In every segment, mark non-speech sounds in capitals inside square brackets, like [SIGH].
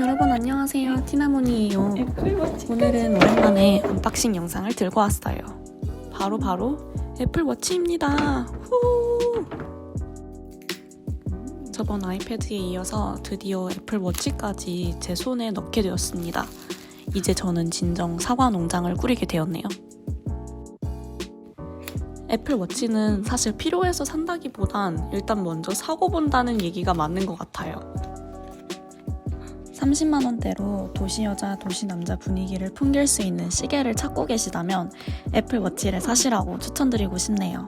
여러분 안녕하세요. 티나몬이에요. 애플워치 오늘은 오랜만에 언박싱 영상을 들고 왔어요. 바로 바로 애플워치입니다. 후! 저번 아이패드에 이어서 드디어 애플워치까지 제 손에 넣게 되었습니다. 이제 저는 진정 사과 농장을 꾸리게 되었네요. 애플워치는 사실 필요해서 산다기보단 일단 먼저 사고 본다는 얘기가 맞는 것 같아요 30만 원대로 도시 여자 도시 남자 분위기를 풍길 수 있는 시계를 찾고 계시다면 애플워치를 사시라고 추천드리고 싶네요.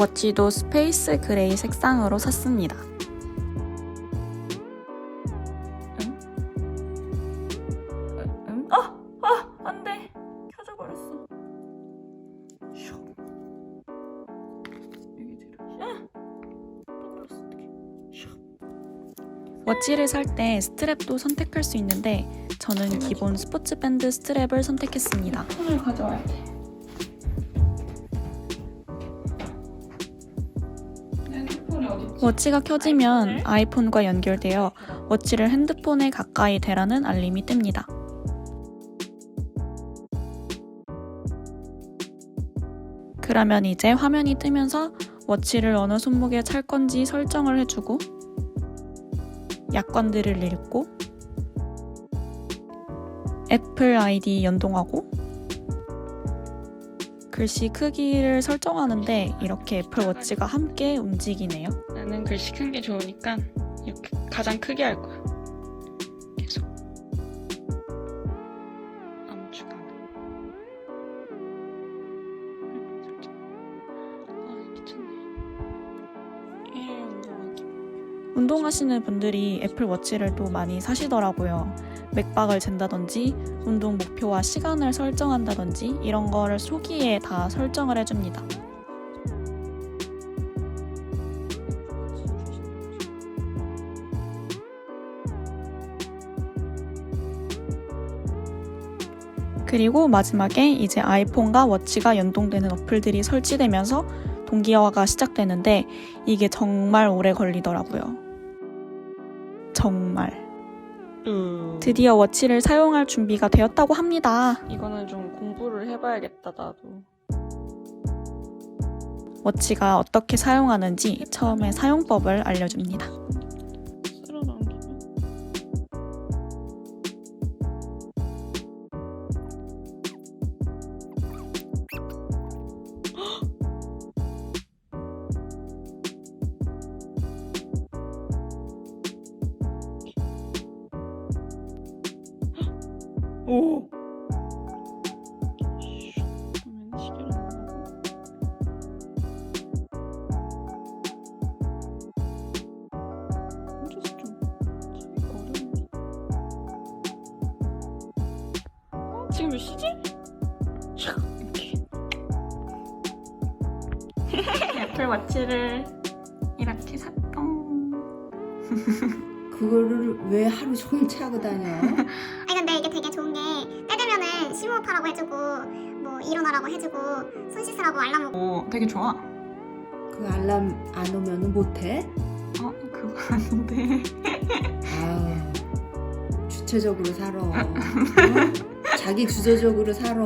워치도 스페이스 그레이 색상으로 샀습니다. 어떡해. 슉. 워치를 살 때 스트랩도 선택할 수 있는데 저는 기본 스포츠 밴드 스트랩을 선택했습니다. 폰을 가져와야 돼. 워치가 켜지면 아이폰과 연결되어 워치를 핸드폰에 가까이 대라는 알림이 뜹니다. 그러면 이제 화면이 뜨면서 워치를 어느 손목에 찰 건지 설정을 해주고 약관들을 읽고 애플 아이디 연동하고 글씨 크기를 설정하는데 이렇게 애플 워치가 함께 움직이네요. 나는 글씨 큰 게 좋으니까 이렇게 가장 크게 할 거야. 운동하시는 분들이 애플 워치를 또 많이 사시더라고요. 맥박을 잰다든지 운동 목표와 시간을 설정한다든지 이런 거를 초기에 다 설정을 해줍니다. 그리고 마지막에 이제 아이폰과 워치가 연동되는 어플들이 설치되면서 동기화가 시작되는데 이게 정말 오래 걸리더라고요. 정말. 드디어 워치를 사용할 준비가 되었다고 합니다. 이거는 좀 공부를 해봐야겠다, 나도. 워치가 어떻게 사용하는지 처음에 사용법을 알려줍니다. 오. 어? 지금 몇 시지? 이렇게. [LAUGHS] 애플 워치를 이렇게 샀똥. [LAUGHS] 그거를 왜 하루 종일 차고 다녀? [LAUGHS] 아니 근데 이게 되게 좋은 게 때 되면은 심호흡하라고 해주고 뭐 일어나라고 해주고 손 씻으라고 알람 오고 오, 되게 좋아. 그 알람 안 오면 못해? 어, 그거 [LAUGHS] 아닌데. 아우 주체적으로 살아. [LAUGHS] 어? 자기 주도적으로 살아.